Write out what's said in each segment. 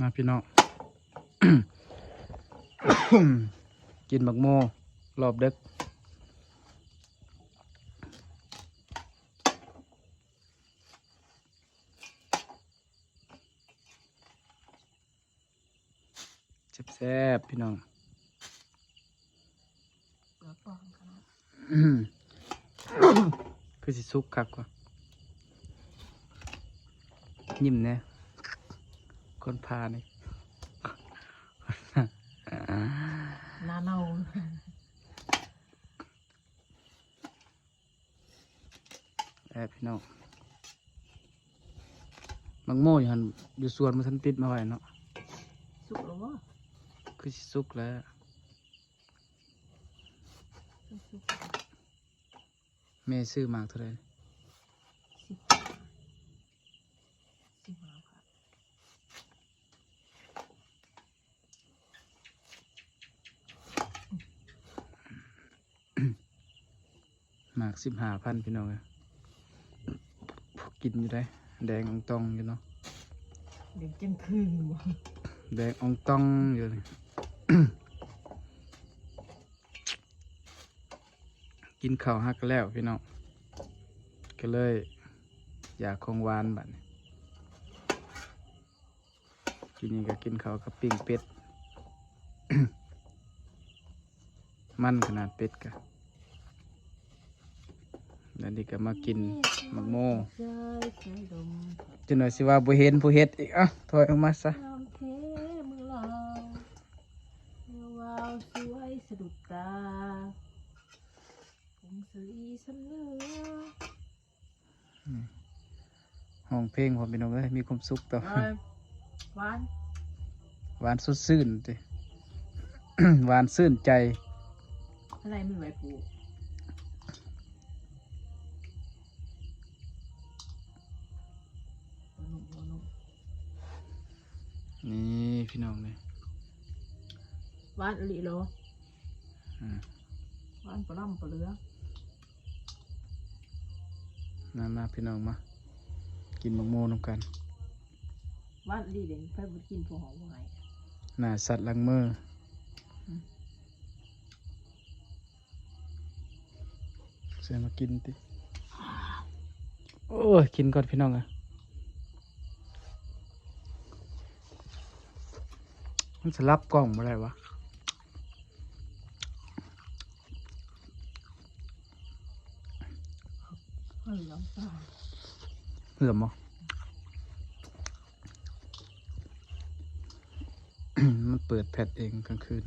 มาพี่น้อง กินบักโมรอบเดึกแซ่บพี่น้องคือสิสุกคักกว่า ยิ้มแน่ คนพานี่หนาเน่าแอบพี่น้องมังโม่อยู่หันอยู่สวนมันทันติดมาไว้เนาะสุกแล้ววะคือสิสุกแล้วสุกแม่ซื้อมากเท่าไหร สิบสิบห้าพัน มากสิบห้าพันพี่น้องเอ้ยพวกกินอยู่ได้ แดงอองตองอยู่เนาะเด็กจังคืนวะแดงอองตองอยู่เลยกินข้าวฮักแล้วพี่น้องก็เลย อยากของหวานบัดนี้กินนี่ก็กินข้าวกับปิ้งเป็ด มันขนาดเป็ดกะ แล้วนี่ก็มากินมักโมใจใจดมจนหน่อยสิว่าบ่เห็นผู้เฮ็ดอีกอะถอยออกมาซะน้ำเทเมืองลาวเมื่อวาวสวยสะดุดตาผงสีสำเนือห้องเพลงพอพี่น้องเอ้ยมีความสุขต่อเอ้ยหวานหวานสดชื่นติหวานชื่นใจอะไรมันไหวปู นี่พี่น้องเลยหวานอลิโลอืมหวานปลาล่ำปลาเรือมามาพี่น้องมา กินมังโมน้ำกันหวานอลิเด่นไปบุกินพวกหอมว่าไงหน้าสัตว์ลังมืออมเสียมากินติ โอ้ย กินก่อนพี่น้องอะ มันสลับกล้องมาได้วะเฮ้ยน้ำตาเหื่อมมั้มันเปิดแพทเองกลางคืน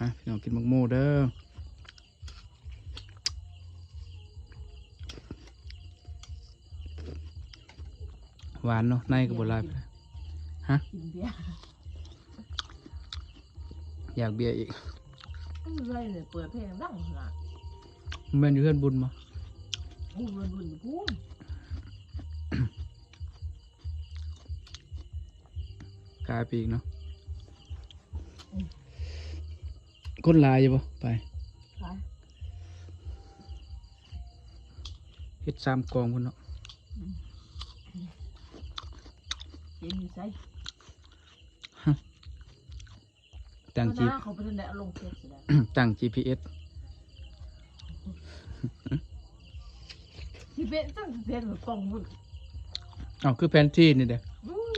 ฮะพี่น้องกินมักโมเด้อ หวานเนาะในกับบลายไปเลยกินเบียร์อยากเบียร์อีกอะไรเนี่ยเปิดเพลงดังขนาดแม่นอยู่เพื่อนบุญมาพูดมันบุญพูดกลายปีกเนาะคนหลายอยู่ปะไปไปเฮ็ดสามกองพุ่นเนาะ เย็นอยู่ใส่ตั้งเพจีราะนะเขาไปทำได้เอาลงเฟซแล้วตั้ง GPS ที่เป็นตั้งเฟซหรือกล่องบุญเอาคือแผนที่นี่เด้ออุ้ย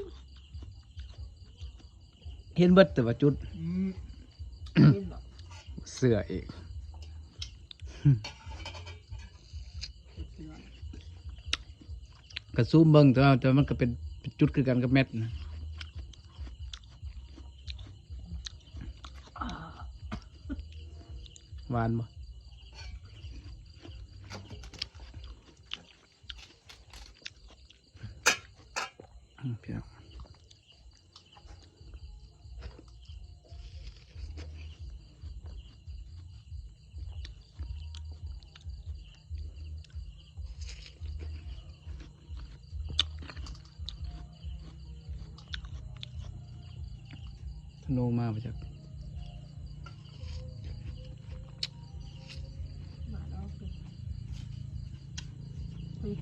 เห็นเบิดแต่ว่าจุดเป็นแบบเสืออีก กระซูมเบิ่งแต่ว่าแต่มันก็เป็นเป็น จุดคือกันกับแมทนะหวานบ่ โนมามาจาก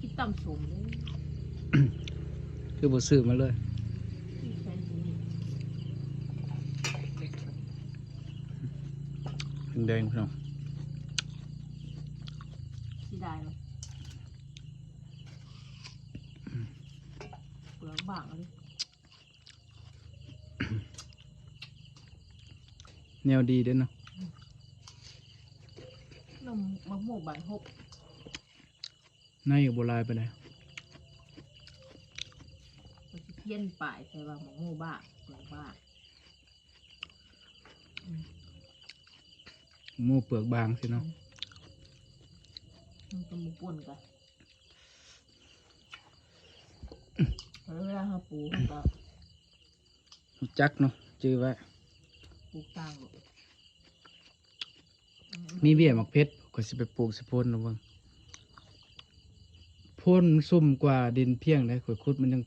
คิดต่ำสูงเลยคือบซื้อมาเลยเป็นเดินพี่น้องสีดหเปลือกบางเลย แนวดีเด้อเนาะนมมะม่วงบานหกในก็บ่หลายปานใดมันจะเพี้ยนป่ายใช่ว่ามะม่วงบ้างเปลือกบ้างหมูเปลือกบางสิเนาะมันจะมุป่นกันแล้วเวลาเราปลูกเราก็ รู้จักเนาะจื้อไว้ ปลูกต่างลูกมีเบี้ยหมักเพชรก็สิไปปลูกสิโพนนาะเบิ่งโพนมันซุ่มกว่าดินเพียงได้ข่อยขุดมันยัง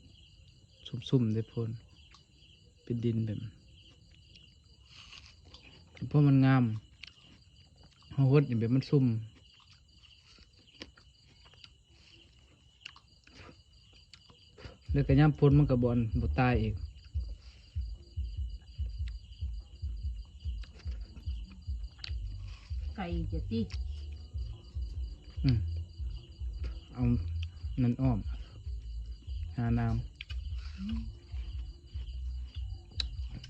ซุ่มๆได้โพนเป็นดินแบบเพราะมันงามเฮาฮดนี่แบบมันซุ่มแล้วก็ย่ำพ้นมันก็บอนบ่ตายอีก ไก่จะตีอืมเอานั่นอ้อม หาน้ำ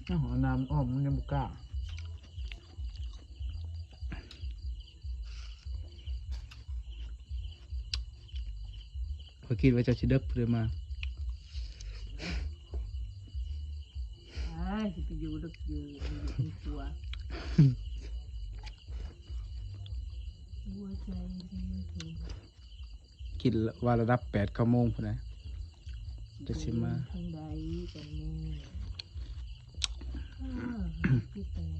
เอาหาน้ำอ้อมมันยังบุกล้าพอยคิดว่าเจะชิเด็กเพื่อมาไอ้ายสิไปอยู่ดึกอยู่อยู่ในครัว หัวใจเดียวเธอคิดว่าระดับแปดเก้าโมงพอดีจะสิมาทางใดกันแน่อ้าวพี่แตง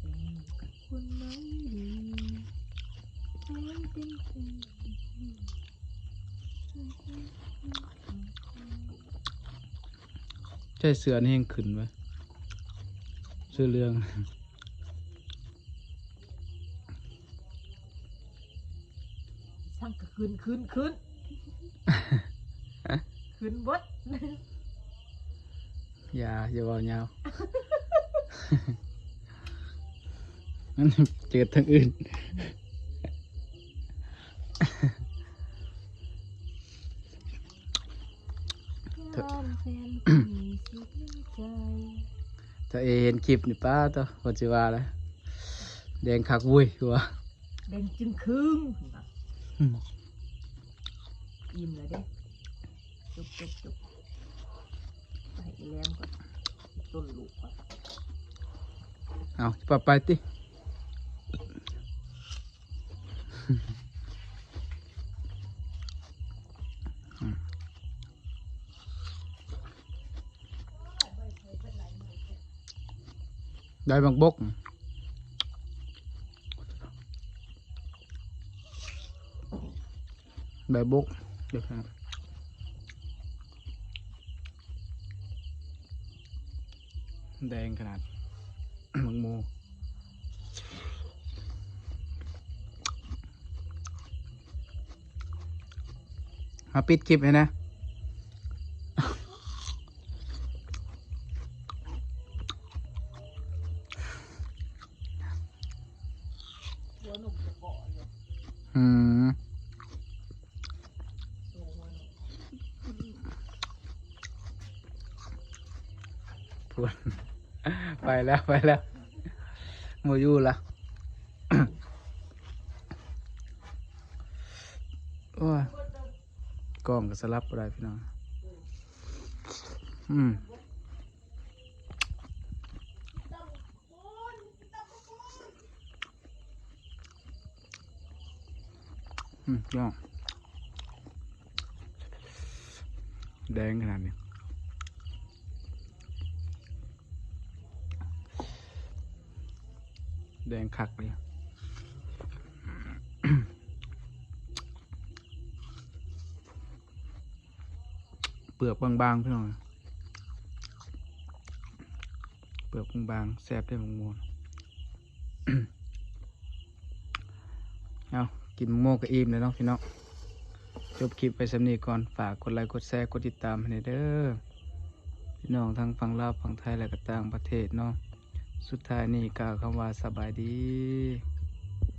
เป็นคนไหนดีแฟนเป็นคนใช่เสือนี่ยังขึ้นไว้เสื้อเรื่อง ขึ้นขึ้นขึ้นขึ้นบดอย่าอย่าเบายาวนั่นเจอทางอื่นยามแฟนคนมีเสียใจถ้าเอเห็นคลิปนี่ป้าตัวก็จะว่าแล้วแดงคักวุ้ยหัวแดงจึงครึ่ง อืมอิ่มเลยเด้จุบจุบจุบไปอีแลมก่อนต้นลูกก่อนเอาปะไปติอืมได้บางบกใบบก เดี๋ยวครับแดงขนาดมังโมมาปิดคลิปให้นะหัวหนุ่มจะเกาะอยู่อืม ตัวหัวหนุ่ม พวน ไปแล้วไปแล้วโมยู่ละโอ้ยกล้องก็สลับบ่ได้พี่น้อง อืมอืมย่องแดงขนาดนี้ แดงคักเลยเปลือกบางๆพี่น้องเปลือกบางๆแซ่บได้มงมวงเอากินโมก็อิ่มเลยเนาะพี่น้องจบคลิปไปสำนีก่อนฝากกดไลค์กดแชร์กดติดตามให้เด้อพี่น้องทั้งฝั่งลาวฝั่งไทยและก็ต่างประเทศเนาะ สุดท้ายนี่กล่าวคำว่าสบายดี